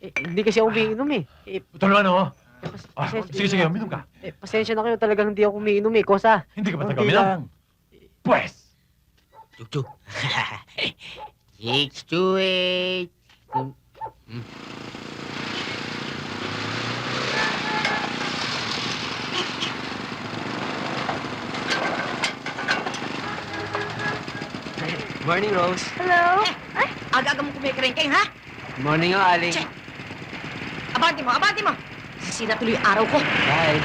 Eh, hindi kasi ako umiinom eh. Eh, Ito naman, oh. pas- Ah, pasensya- sige, sige, uminom ka. Eh, pasensya na kayo, talagang hindi ako umiinom eh. Kosa. Hindi ka ba Konti taga-uminom? lang. Pwes! Chuchu. Six to eight. Mm. Mm. Morning, Rose. Hello? Aga-aga mo kumikrengkeng, ha? Morning, oh, Aling. Che. Abante mo, abante mo! Sisira tuloy yung araw ko. Bye.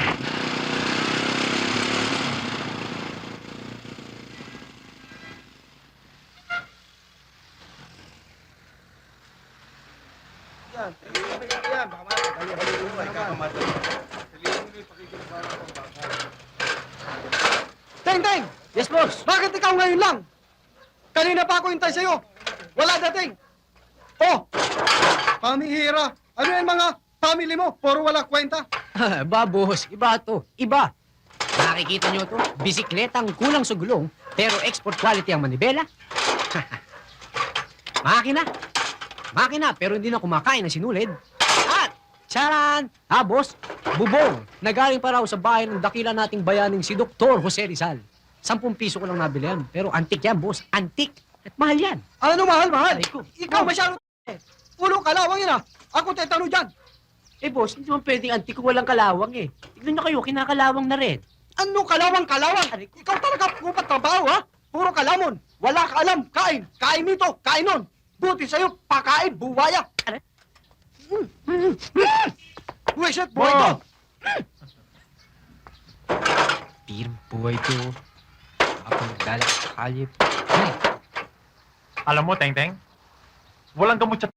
Teng, Teng! Yes, boss. Bakit ikaw ngayon lang? Kanina pa ako hintay sa'yo. Wala dating. Oh! Pamihira. Ano yung mga family mo? Puro wala kwenta. ba, boss. Iba to. Iba. Nakikita nyo to? Bisikletang kulang sa gulong, pero export quality ang manibela. Makina. Makina, pero hindi na kumakain ng sinulid. At, charan! Ah, boss, bubong. Nagaling pa raw sa bahay ng dakila nating bayaning si Dr. Jose Rizal. Sampung piso ko lang nabili yan. Pero antik yan, boss. Antik. At mahal yan. Ano mahal, mahal? Aray ko. Ikaw masyado. Puro kalawang yun ah. Ako tetano dyan. Eh, boss, hindi naman pwedeng antik kung walang kalawang eh. Tignan nyo kayo, kinakalawang na rin. Ano kalawang kalawang? Ikaw talaga pupat trabaho ha? Puro kalamon. Wala ka alam. Kain. Kain nito. Kain nun. Buti sa'yo. Pakain. Buwaya. Mm. Buwisit. Buhay ko. Pirm buhay to. Ako naglalak sa kalip. Alam mo, Teng Teng, walang gamot sa...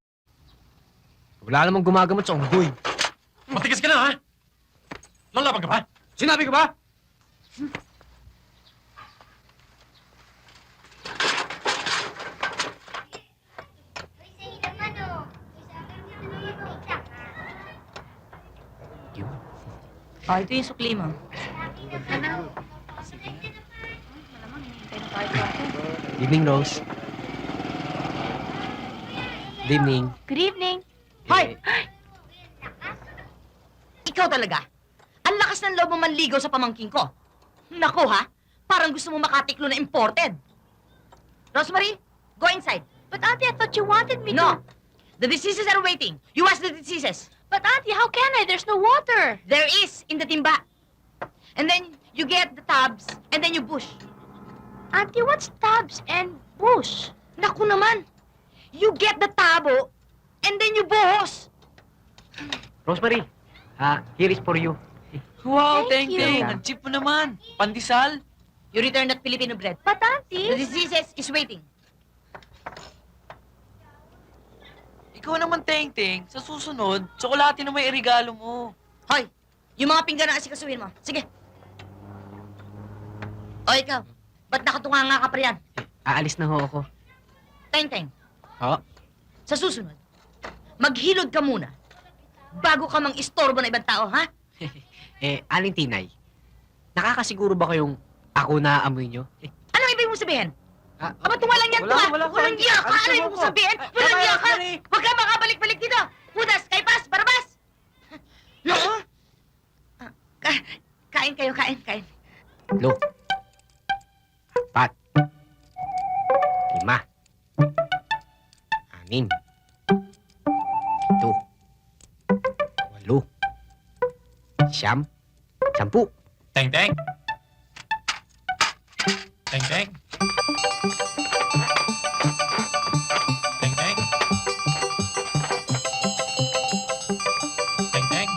Wala namang gumagamot sa unggoy. Matigas ka na, ha? Lalaban ka ba? Sinabi ko ba? Oh, ito yung sukli mo. Evening, Rose. Good evening. Good evening. Hoy! Ikaw talaga. Ang lakas ng loob mo manligaw sa pamangking ko. Nako ha, parang gusto mo makatiklo na imported. Rosemary, go inside. But Auntie, I thought you wanted me No, to. the diseases are waiting. You ask the diseases. But Auntie, how can I? There's no water. There is in the timba. And then you get the tubs, and then you bush. Auntie, what's tubs and bush? Naku naman. You get the tabo, and then you buhos. Rosemary, ah, here is for you. Thank Wow, Teng you. Teng. Ang cheap mo naman. Pandesal. You return that Filipino bread. But The Auntie, diseases is waiting. Ikaw naman, Teng Teng. Sa susunod, tsokolate na may irigalo mo. Hoy, yung mga pinggan na asikasuhin mo. Sige. O ikaw, ba't nakatunga nga ka pa riyan? Aalis na ho ako. Teng-teng. Ho? Sa susunod, maghilod ka muna bago ka mang istorbo na ibang tao, ha? Eh, Aling Tinay, nakakasiguro ba kayong ako na amoy nyo? Eh, Ano ibig mong sabihin? ah, Aba, tunga lang yan, Wala, tunga! wala, Walang wala. iya ka! Ano ibig mo mong sabihin? Ay, Walang tama, iya ka! sorry. Huwag ka makabalik-balik dito! Judas, Kaypas, Barabas! No? Ah, ka- kain kayo, kain, kain. Lo. Apat. Lima. Anim. Siyam. Sampu. Teng Teng? Teng Teng? Teng Teng? Teng Teng?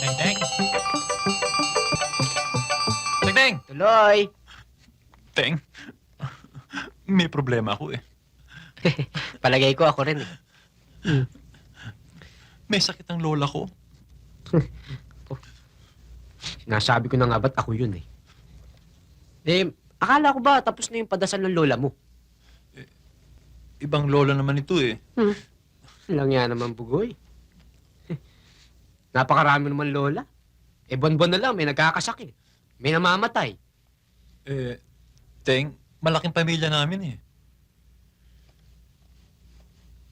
Teng Teng? Teng Teng? Tuloy. Teng, may problema ako eh. Palagay ko ako rin eh. May sakit ang lola ko. Sinasabi ko na nga ba't ako yun eh. Eh, akala ko ba tapos na yung padasal ng lola mo? Ibang lola naman ito eh. Lang yan naman, Bugoy. Napakarami naman lola. Eh, buwan-buwan na lang, may nagkakasakit. May namamatay. Eh, Teng, malaking pamilya namin eh.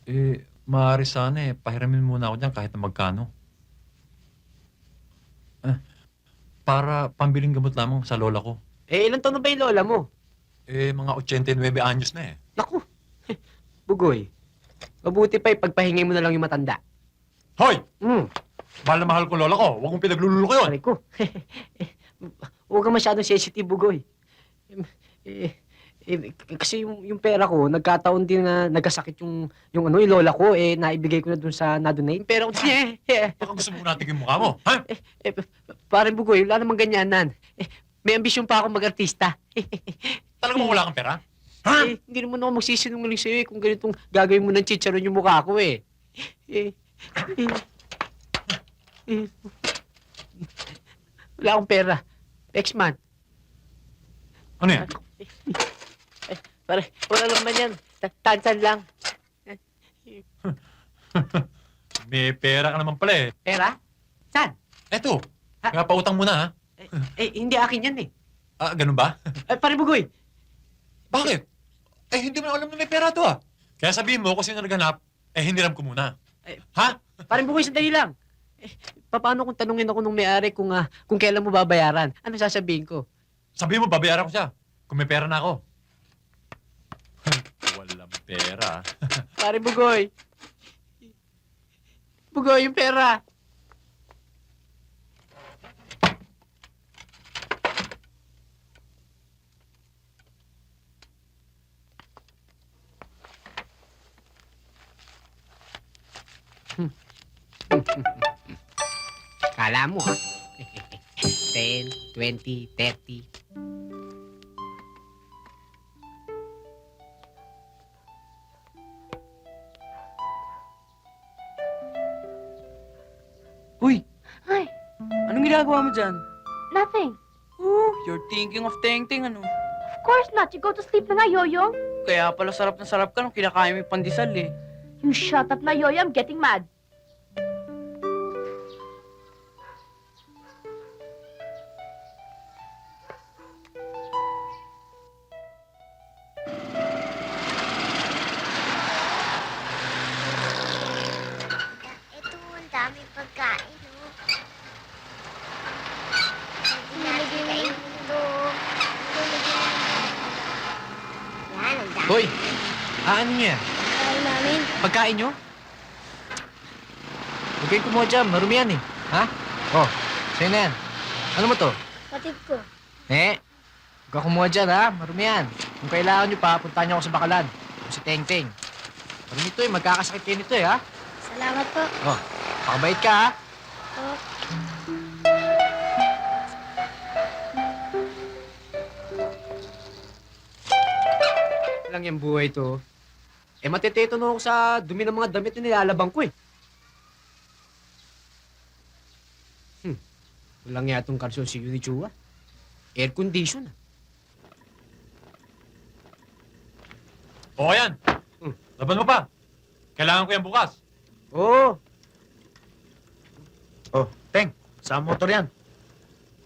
Eh, maaari sana eh. Pahiramin muna ako dyan kahit na magkano. Eh, para pambiling gamot lamang sa lola ko. Eh, ilan taon na ba yung lola mo? Eh, mga 89 anyos na eh. Naku, Bugoy. Mabuti pa ipagpahingay mo na lang yung matanda. Hoy! Hmm, Mahal na mahal ko lola ko. Huwag mong pinaglululo ko yun. pare ko. Huwag ka masyadong sensitive, Bugoy. Eh, eh, k- kasi yung, yung pera ko, nagkataon din na nagkasakit yung, yung ano, yung lola ko, eh, naibigay ko na dun sa na-donate. Yung pera ko, eh, eh, Baka gusto mo natin yung mukha mo. Ha? eh, pare Bugoy, wala namang ganyanan. Eh, may ambisyon pa ako mag-artista. Talagang wala kang pera? Eh, hindi naman ako magsisinungaling sa'yo eh, kung ganitong gagawin mo ng chicharon yung mukha ko eh. Eh, eh, eh, wala akong pera. Next month. Ano yan? Eh, pare, wala naman yan. Ta- Tansan lang. May pera ka naman pala eh. Pera? Saan? Eto. Ha? Kaya pautang mo na ha. Eh, hindi akin yan eh. Ah, ganun ba? Eh, pare Bugoy, Bakit? Eh, hindi mo na alam na may pera to ah. Kaya sabihin mo, kung sino naghanap, eh, hiniram ko muna. Eh, ha? pare Bugoy, sandali lang. Eh, paano kung tanungin ako nung may-ari kung, ah, kung kailan mo babayaran? Ano sasabihin ko? Sabihin mo, babayaran ko siya. Kung may pera na ako. Pera. Pare Bugoy. Bugoy, yung pera. Kala mo, ha? 10, 20, 30. Ginagawa mo dyan? nothing. Oh, you're thinking of Teng-Teng, ano? Of course not. You go to sleep na nga, Yoyo. Kaya pala sarap na sarap ka nung kinakain mo yung pandesal eh. You shut up na, Yoyo. I'm getting mad. Ah, ano niya? pagkain namin. Pagkain nyo? Huwag kumuha dyan, marumi yan eh. Ha? Oh, sa'yo na yan. Ano mo to? Patid ko. Eh, huwag ka kumuha dyan ha, marumi yan. Kung kailangan nyo pa, puntahan nyo ako sa Bakalan. O si Teng Teng. Marumi to eh, magkakasakit kayo nito eh ha. Salamat po. Oh, pakabait ka ha. po. lang yung buhay to. Eh, matiteto na ako sa dumi ng mga damit na nilalabang ko eh. Hmm. Walang yatong kalsyon si ni Chua. Air condition. ah. O, ayan. Hmm. Laban mo pa. Kailangan ko yan bukas. Oo. Oh, Teng, sa motor yan.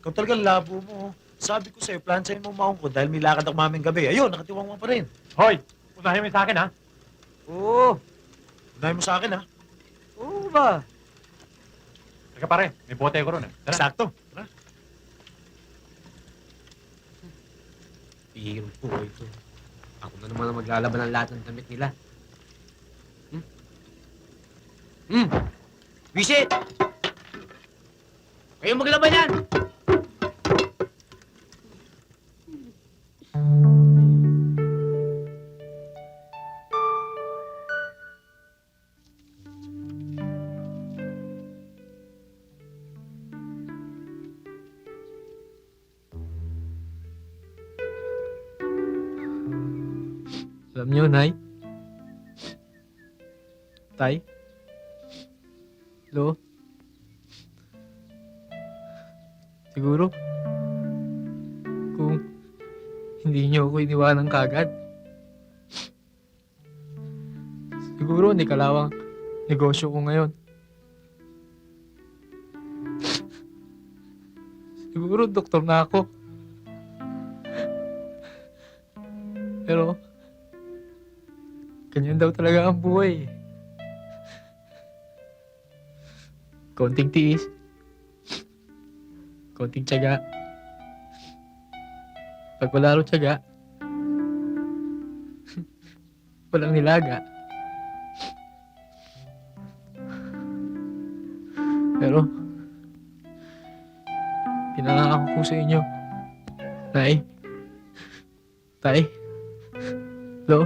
Ikaw talagang labo mo. oh. Sabi ko sa'yo, plan sa'yo mo maong ko dahil may lakad ako maming gabi. Ayun, nakatiwang mo pa rin. Hoy, unahin mo yung sa akin ha. Oo. Unahin mo sa akin, ha? Oo ba? Teka pare, may bote ko ron eh. Tara. Sakto. Tara. Bihirang buhay to. Ako na naman ang maglalaban ng lahat ng damit nila. Hmm? Hmm! Wisit! Kayo maglaban yan! Alam niyo, Nay? Tay? Lo? Siguro, kung hindi niyo ako iniwanan kagad, siguro hindi kalawang negosyo ko ngayon. Siguro doktor na ako. Pero, Ganyan daw talaga ang buhay. Konting tiis. Konting tiyaga. Pag wala rin tiyaga, walang nilaga. Pero, pinangako ko sa inyo. Tay. Tay. Hello?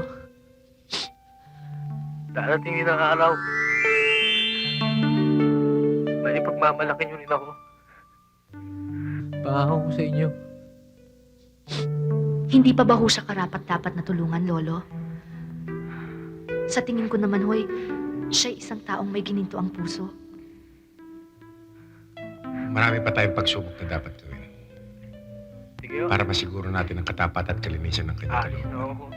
Darating ang araw. May pagmamalaki niyo rin ako. Pangako ko sa inyo. Hindi pa ba ho siya karapat-dapat na tulungan, Lolo? Sa tingin ko naman, hoy, siya isang taong may gininto ang puso. Marami pa tayong pagsubok na dapat gawin. Sige, Para masiguro natin ang katapat at kalinisan ng kanyang Ayos kalooban. na ako.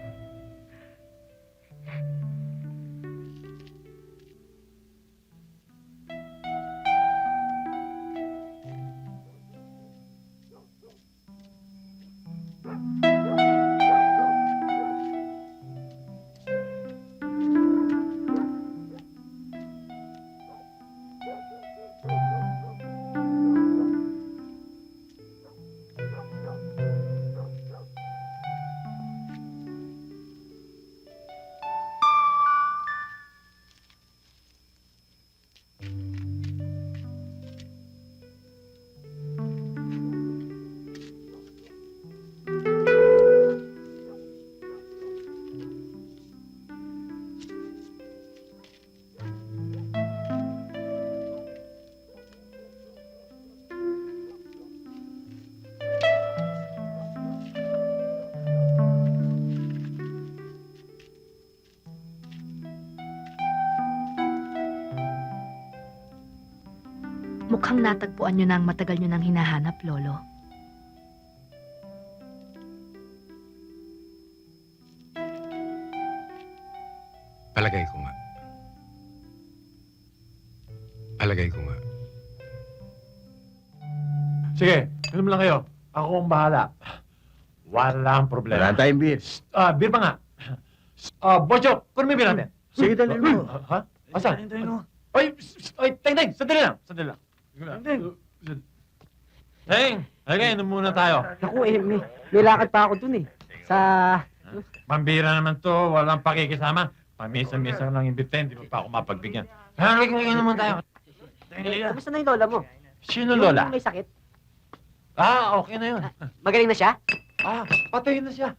Mukhang natagpuan niyo na ang matagal niyo nang hinahanap, Lolo. Palagay ko nga. Palagay ko nga. Sige, inom lang kayo. Ako ang bahala. Walang problema. Wala tayong beer. Ah, beer pa nga. Ah, Bocho, kunin mo yung beer natin. Sige, dali mo. Ha? Asan? Ay, ay, Teng, Teng, sandali lang. Sandali lang. Teng. Teng, halika, inom muna tayo. Naku, eh, may, may lakad pa ako dun eh. Sa... Pambira naman to, walang pakikisama. Pamisa-misa lang imbiten, di mo pa ako mapagbigyan. Halika, halika naman tayo. Halika. Kamusta na yung lola mo? Sino lola? Yung may sakit? Ah, okay na yun. Magaling na siya? Ah, patay na siya.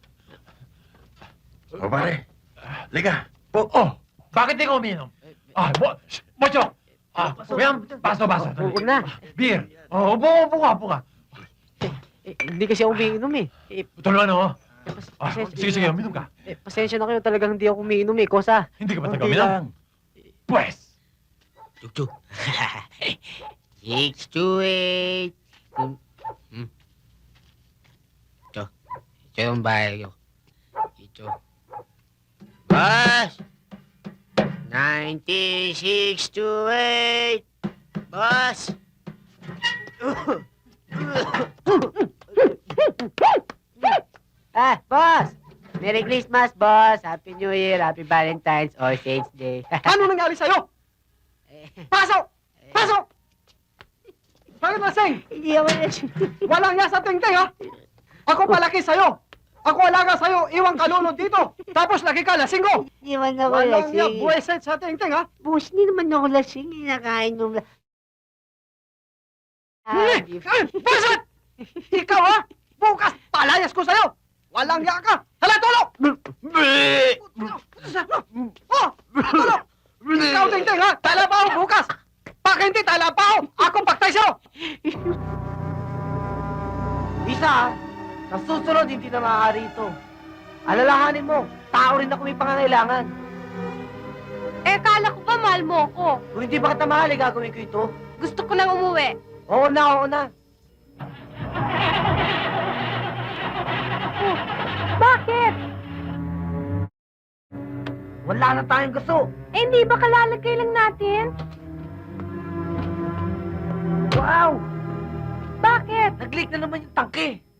O pare, liga. Oh, oh, bakit di ka uminom? Ah, shh, Bocho! Ah, yan, baso, baso. Huwag na. Beer. Oh, upo, upo ka, upo ka. Eh, hindi kasi ako umiinom eh. eh Tulungan ako. pas- Ah, pasensya- sige, sige, uminom ka. Eh, pasensya na kayo, talagang hindi ako umiinom eh. Kosa. Hindi ka ba taga uminom? Pwes! Chuk, chuk. Six to eight. Hmm. Hmm. Ito. Ito yung bahay ko. Ito. Boss! 96 to 8. Boss! Ah, boss! Merry Christmas, boss! Happy New Year, Happy Valentine's or Saints Day. Ano nangyari sa'yo? Pasok! Pasok! Bakit lasing? Hindi ako na Walang niya sa tingting, ha? Ako palaki sa'yo. Ako alaga sa'yo, iwang kalunod dito. Tapos lagi ka lasing ko. Hindi man ako Walang niya lasing. buweset sa tingting, ha? Boss, hindi naman ako lasing. Kinakain nung... la- Ah, Huli! Ay, Buweset! Ikaw, ha? Bukas, palayas ko sa'yo. Walang niya ka. Hala, tulog! Oh, tulog! Ikaw, tingting, ha? Talabaho bukas. Pag hindi talabaho, ako pagtay sa'yo. Isa, sa susunod hindi na maaari ito. Alalahanin mo, tao rin ako may pangangailangan. Eh, kala ko ba mahal mo ako? Kung hindi ba kita mahal, eh, gagawin ko ito. Gusto ko nang umuwi. Oo na, oo na. Bakit? Wala na tayong gusto. Eh, hindi ba kalalagay lang natin? Wow! Bakit? Nag-leak na naman yung tangke.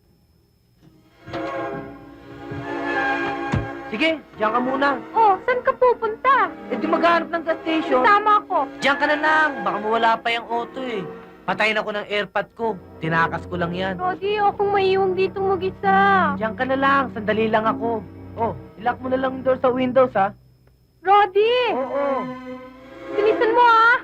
Sige, diyan ka muna. Oh, saan ka pupunta? Eh di maghanap ng gas station. Tama ko. Diyan ka na lang. Baka mawala pa yung auto eh. Patayin ako ng airpod ko. Tinakas ko lang yan. Rodi, akong maiiwang dito mag-isa. Diyan ka na lang. Sandali lang ako. Oh, ilock mo na lang yung door sa windows ha. Rodi, Oo. bilisan mo ah.